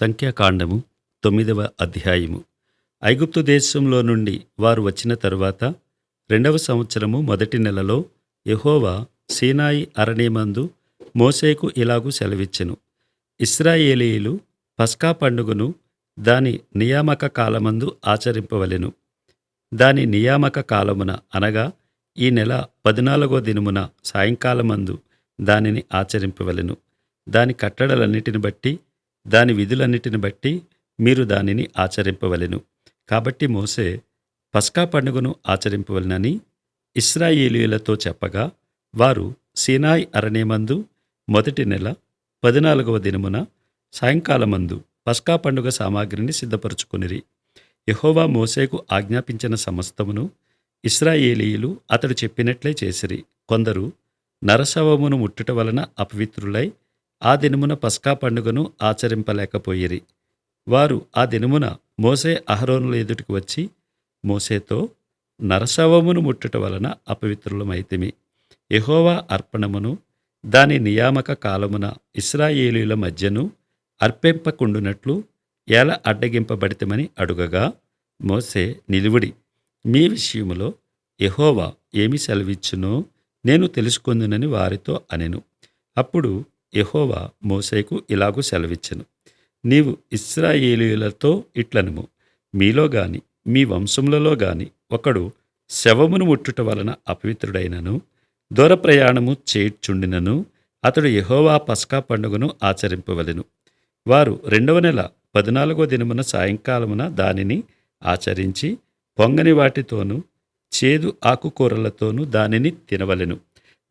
సంఖ్యాకాండము తొమ్మిదవ అధ్యాయము. ఐగుప్తు దేశంలో నుండి వారు వచ్చిన తరువాత రెండవ సంవత్సరము మొదటి నెలలో యహోవా సీనాయి అరణ్యమందు మోసేకు ఇలాగూ సెలవిచ్చెను. ఇస్రాయేలీలు పస్కా పండుగను దాని నియామక కాలమందు ఆచరింపవలెను. దాని నియామక కాలమున అనగా ఈ నెల పద్నాలుగో దినమున సాయంకాలమందు దానిని ఆచరింపవలెను. దాని కట్టడలన్నిటిని బట్టి దాని విధులన్నిటిని బట్టి మీరు దానిని ఆచరింపవలెను. కాబట్టి మోసే పస్కా పండుగను ఆచరింపవలనని ఇస్రాయేలీలతో చెప్పగా వారు సీనాయ్ అరణ్యమందు మొదటి నెల పద్నాలుగవ దినమున సాయంకాలమందు పస్కా పండుగ సామాగ్రిని సిద్ధపరుచుకునిరి. యహోవా మోసేకు ఆజ్ఞాపించిన సమస్తమును ఇస్రాయేలీయులు అతడు చెప్పినట్లే చేసిరి. కొందరు నరశవమును ముట్టుట వలన అపవిత్రులై ఆ దినమున పస్కా పండుగను ఆచరింపలేకపోయిరి. వారు ఆ దినమున మోసే అహరోనుల ఎదుటికి వచ్చి మోసేతో నరశవమును ముట్టుట వలన అపవిత్రులమైతిమి. యహోవా అర్పణమును దాని నియామక కాలమున ఇస్రాయేలీయుల మధ్యను అర్పింపకుండునట్లు ఎలా అడ్డగింపబడితమని అడుగగా మోసే నిలువుడి మీ విషయములో యహోవా ఏమి సెలవిచ్చునో నేను తెలుసుకుందునని వారితో అనెను. అప్పుడు యహోవా మోసేకు ఇలాగూ సెలవిచ్చెను. నీవు ఇస్రాయేలీలతో ఇట్లనుము. మీలో గాని మీ వంశములలో గాని ఒకడు శవమును ముట్టుట వలన అపవిత్రుడైనను దూర ప్రయాణము చేర్చుండినను అతడు యహోవా పస్కా పండుగను ఆచరింపవలెను. వారు రెండవ నెల పద్నాలుగో దినమున సాయంకాలమున దానిని ఆచరించి పొంగని వాటితోనూ చేదు ఆకుకూరలతోనూ దానిని తినవలెను.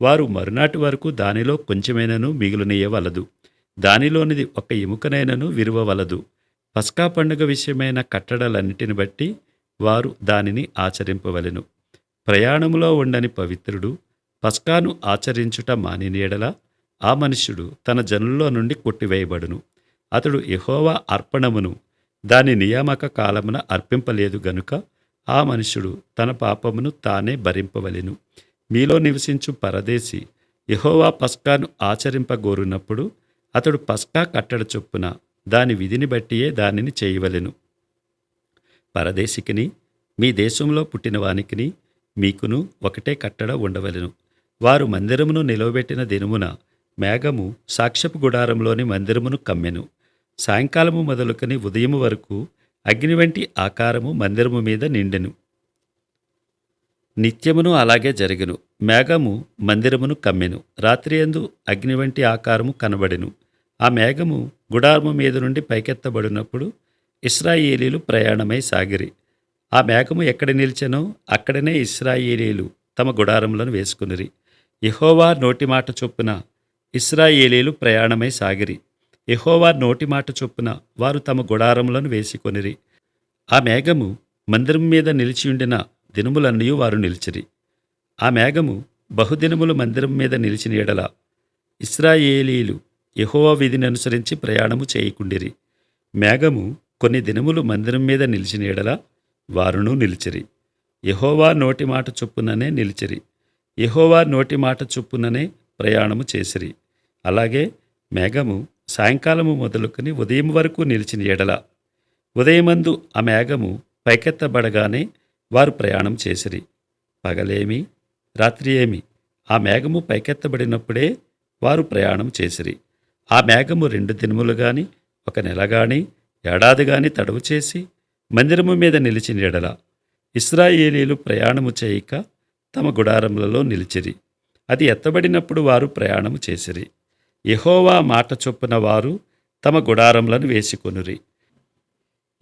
వారు మరునాటి వరకు దానిలో కొంచెమైనను మిగులునీయవలదు. దానిలోనిది ఒక ఎముకనైనను విరువవలదు. పస్కా పండుగ విషయమైన కట్టడలన్నిటిని బట్టి వారు దానిని ఆచరింపవలెను. ప్రయాణములో ఉండని పవిత్రుడు పస్కాను ఆచరించుట మానినీడల ఆ మనుష్యుడు తన జనుల్లో నుండి కొట్టివేయబడును. అతడు ఎహోవా అర్పణమును దాని నియామక కాలమున అర్పింపలేదు గనుక ఆ మనుష్యుడు తన పాపమును తానే భరింపవలెను. మీలో నివసించు పరదేశి యహోవా పస్కాను ఆచరింపగోరునప్పుడు అతడు పస్కా కట్టడ చొప్పున దాని విధిని బట్టియే దానిని చేయవలెను. పరదేశికిని మీ దేశంలో పుట్టిన వానికిని మీకును ఒకటే కట్టడ ఉండవలెను. వారు మందిరమును నిలవబెట్టిన దినమున మేఘము సాక్ష్యపు గుడారంలోని మందిరమును కమ్మెను. సాయంకాలము మొదలుకొని ఉదయము వరకు అగ్ని వంటి ఆకారము మందిరము మీద నిండెను. నిత్యమును అలాగే జరిగెను. మేఘము మందిరమును కమ్మెను. రాత్రియందు అగ్ని వంటి ఆకారము కనబడెను. ఆ మేఘము గుడారము మీద నుండి పైకెత్తబడినప్పుడు ఇస్రాయేలీలు ప్రయాణమై సాగిరి. ఆ మేఘము ఎక్కడ నిలిచెనో అక్కడనే ఇస్రాయేలీలు తమ గుడారములను వేసుకునిరి. యెహోవా నోటి మాట చొప్పున ఇస్రాయేలీలు ప్రయాణమై సాగిరి. యెహోవా నోటి మాట చొప్పున వారు తమ గుడారములను వేసుకొనిరి. ఆ మేఘము మందిరం మీద నిలిచి ఉండిన దినములన్నీ వారు నిలిచిరి. ఆ మేఘము బహుదినములు మందిరం మీద నిలిచిన ఎడల ఇస్రాయేలీలు యహోవా విధిని అనుసరించి ప్రయాణము చేయకుండిరి. మేఘము కొన్ని దినములు మందిరం మీద నిలిచిన ఎడల వారును నిలిచిరి. యహోవా నోటి మాట చొప్పుననే నిలిచిరి. యహోవా నోటి మాట చొప్పుననే ప్రయాణము చేసిరి. అలాగే మేఘము సాయంకాలము మొదలుకొని ఉదయం వరకు నిలిచిన ఎడల. ఉదయమందు ఆ మేఘము పైకెత్తబడగానే వారు ప్రయాణం చేసిరి. పగలేమి రాత్రి ఏమి ఆ మేఘము పైకెత్తబడినప్పుడే వారు ప్రయాణం చేసిరి. ఆ మేఘము రెండు దినములు గాని ఒక నెల గాని ఏడాది గాని తడవు చేసి మందిరము మీద నిలిచిన ఎడల ఇస్రాయేలీలు ప్రయాణము చేయక తమ గుడారములలో నిలిచిరి. అది ఎత్తబడినప్పుడు వారు ప్రయాణము చేసిరి. యహోవా మాట చొప్పున వారు తమ గుడారములను వేసుకొనురి.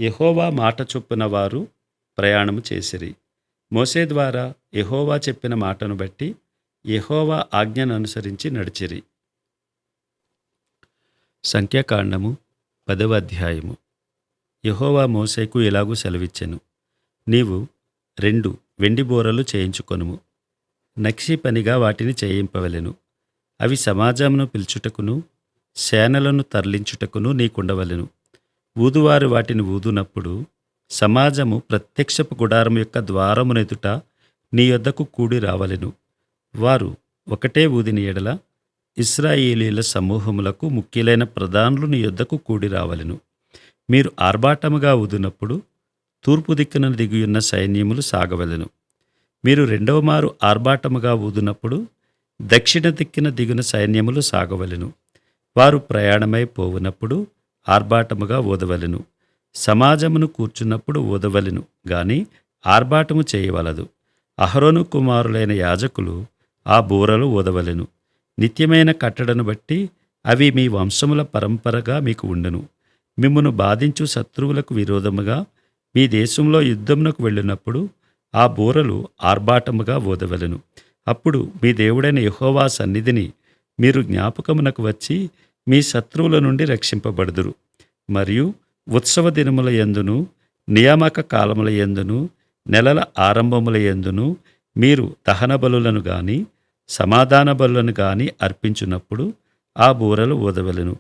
యహోవా మాట చొప్పున వారు ప్రయాణము చేసిరి. మోసే ద్వారా ఎహోవా చెప్పిన మాటను బట్టి యహోవా ఆజ్ఞను అనుసరించి నడిచిరి. సంఖ్యాకాండము పదవ అధ్యాయము. యహోవా మోసేకు ఇలాగూ సెలవిచ్చెను. నీవు రెండు వెండి బోరలు చేయించుకొనుము. నక్షి పనిగా వాటిని చేయింపవలెను. అవి సమాజమును పిలుచుటకును సేనలను తరలించుటకును నీకుండవలెను. ఊదువారు వాటిని ఊదునప్పుడు సమాజము ప్రత్యక్షపు గుడారం యొక్క ద్వారమునెదుట నీ యొద్దకు కూడి రావలెను. వారు ఒకటే ఊదిని ఎడల ఇస్రాయేలీల సమూహములకు ముఖ్యులైన ప్రధానులు నీ యొద్దకు కూడి రావలెను. మీరు ఆర్భాటముగా ఊదునప్పుడు తూర్పు దిక్కున దిగియున్న సైన్యములు సాగవలెను. మీరు రెండవ మారు ఆర్భాటముగా ఊదునప్పుడు దక్షిణ దిక్కున దిగున సైన్యములు సాగవలెను. వారు ప్రయాణమై పోవునప్పుడు ఆర్భాటముగా ఊదవలెను. సమాజమును కూర్చున్నప్పుడు ఊదవలెను గాని ఆర్భాటము చేయవలదు. అహరోను కుమారులైన యాజకులు ఆ బూరలు ఊదవలెను నిత్యమైన కట్టడను బట్టి అవి మీ వంశముల పరంపరగా మీకు ఉండెను. మిమ్మును బాధించు శత్రువులకు విరోధముగా మీ దేశంలో యుద్ధమునకు వెళ్ళినప్పుడు ఆ బూరలు ఆర్భాటముగా ఊదవలెను అప్పుడు మీ దేవుడైన యహోవా సన్నిధిని మీరు జ్ఞాపకమునకు వచ్చి మీ శత్రువుల నుండి రక్షింపబడుదురు. మరియు ఉత్సవ దినముల యందును నియామక కాలముల యందును నెలల ఆరంభముల యందును మీరు దహన బలులను గాని సమాధాన బలులను గాని అర్పించినప్పుడు ఆ బూరలు ఊదవలెను.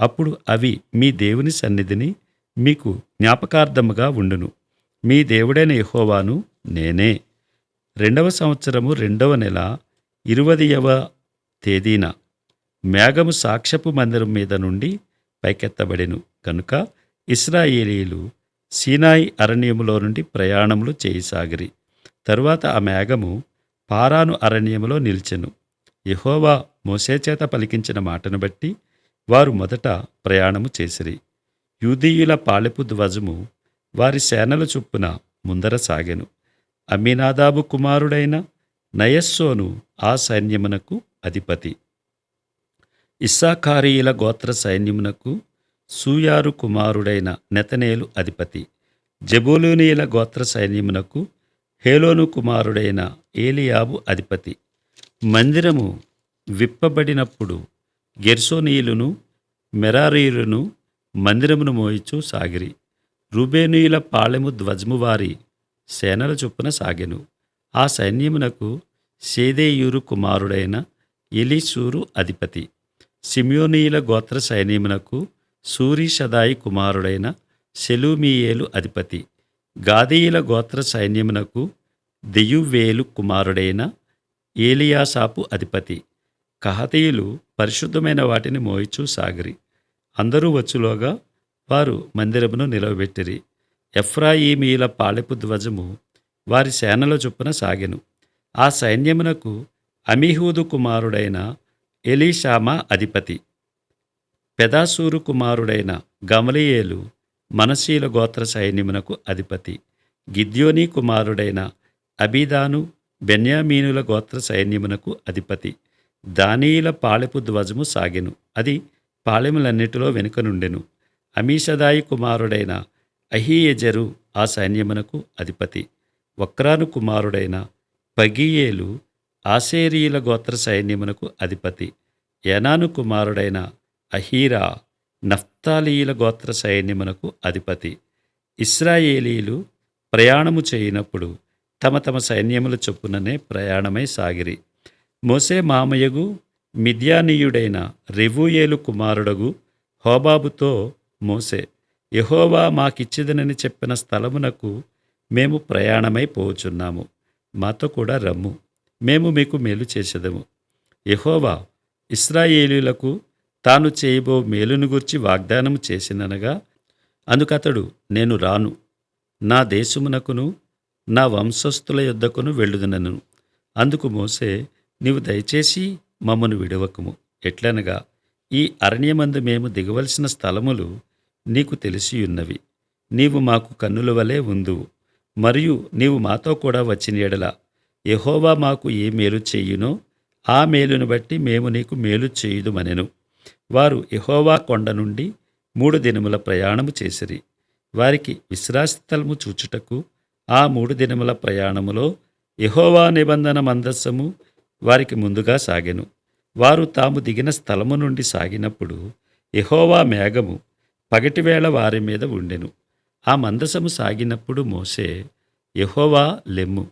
అప్పుడు అవి మీ దేవుని సన్నిధిని మీకు జ్ఞాపకార్థముగా ఉండును. మీ దేవుడైన ఎహోవాను నేనే. రెండవ సంవత్సరము రెండవ నెల ఇరవదయవ తేదీన మేఘము సాక్ష్యపు మందిరం మీద నుండి పైకెత్తబడెను. కనుక ఇస్రాయేలీలు సీనాయి అరణ్యములో నుండి ప్రయాణములు చేయసాగిరి. తరువాత ఆ మేఘము పారాను అరణ్యములో నిలిచెను. యహోవా మోసే చేత పలికించిన మాటను బట్టి వారు మొదట ప్రయాణము చేసిరి. యూదీయుల పాలెపు ధ్వజము వారి సేనల చొప్పున ముందర సాగెను. అమ్మినాదాబు కుమారుడైన నయస్సోను ఆ సైన్యమునకు అధిపతి. ఇస్సాకారీయుల గోత్ర సైన్యమునకు సూయారు కుమారుడైన నెతనేలు అధిపతి. జబూలూనీయుల గోత్ర సైన్యమునకు హేలోను కుమారుడైన ఏలియాబు అధిపతి. మందిరము విప్పబడినప్పుడు గెర్సోనీయులను మెరారీయులను మందిరమును మోయిచు సాగిరి. రూబేనీయుల పాళెము ధ్వజము వారి సేనల చొప్పున సాగెను. ఆ సైన్యమునకు సేదేయూరు కుమారుడైన ఎలీసూరు అధిపతి. సిమియోనీయుల గోత్ర సైన్యమునకు సూరీషదాయి కుమారుడైన సెలూమియేలు అధిపతి. గాదీయుల గోత్ర సైన్యమునకు దెయువేలు కుమారుడైన ఏలియాసాపు అధిపతి. కహతీయులు పరిశుద్ధమైన వాటిని మోయిచూ సాగిరి. అందరూ వచ్చులోగా వారు మందిరమును నిలవబెట్టిరి. ఎఫ్రాయిమీల పాలెపు ధ్వజము వారి సేనల చొప్పున సాగెను. ఆ సైన్యమునకు అమీహూదు కుమారుడైన ఎలీషామా అధిపతి. పెదాసూరు కుమారుడైన గమలియేలు మనశీల గోత్ర సైన్యమునకు అధిపతి. గిద్యోని కుమారుడైన అబీదాను బెన్యామీనుల గోత్ర సైన్యమునకు అధిపతి. దానీల పాళెపు ధ్వజము సాగెను. అది పాళెములన్నిటిలో వెనుక నుండెను. అమీషదాయి కుమారుడైన అహీయజరు ఆ సైన్యమునకు అధిపతి. వక్రాను కుమారుడైన పగియేలు ఆసేరీయుల గోత్ర సైన్యమునకు అధిపతి. యనాను కుమారుడైన అహీరా నఫ్తాలీయుల గోత్ర సైన్యమునకు అధిపతి. ఇస్రాయేలీలు ప్రయాణము చేయనప్పుడు తమ తమ సైన్యముల చొప్పుననే ప్రయాణమై సాగిరి. మోసే మామయ్యగు మిద్యానీయుడైన రెవూయేలు కుమారుడగు హోబాబుతో మోసే యహోవా మాకిచ్చిదనని చెప్పిన స్థలమునకు మేము ప్రయాణమై పోచున్నాము. మాతో కూడా రమ్ము. మేము మీకు మేలు చేసేదము. యహోవా ఇస్రాయేలీలకు తాను చేయబో మేలును గుర్చి వాగ్దానము చేసిననగా అందుకతడు నేను రాను. నా దేశమునకును నా వంశస్థుల యొద్దకును వెళ్ళుదునను. అందుకు మోసే నీవు దయచేసి మమ్మను విడవకము. ఎట్లనగా ఈ అరణ్యమందు మేము దిగవలసిన స్థలములు నీకు తెలిసియున్నవి. నీవు మాకు కన్నుల వలె ఉందువు. మరియు నీవు మాతో కూడా వచ్చిన ఎడల ఎహోవా మాకు ఏ మేలు చేయునో ఆ మేలును బట్టి మేము నీకు మేలు చేయుదుమనెను. వారు ఎహోవా కొండ నుండి మూడు దినముల ప్రయాణము చేసిరి. వారికి విశ్రాస్థలము చూచుటకు ఆ మూడు దినముల ప్రయాణములో ఎహోవా నిబంధన మందస్సము వారికి ముందుగా సాగెను. వారు తాము దిగిన స్థలము నుండి సాగినప్పుడు ఎహోవా మేఘము పగటివేళ వారి మీద ఉండెను. ఆ మందసము సాగినప్పుడు మోసే ఎహోవా లెమ్ము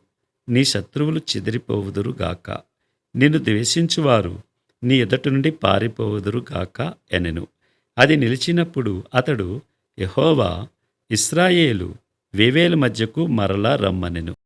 నీ శత్రువులు చెదిరిపోవుదురు గాక నిన్ను ద్వేషించువారు నీ ఎదుటి నుండి పారిపోవుదురు గాక ఎనెను. అది నిలిచినప్పుడు అతడు యహోవా ఇస్రాయేలు వేవేల మధ్యకు మరలా రమ్మనెను.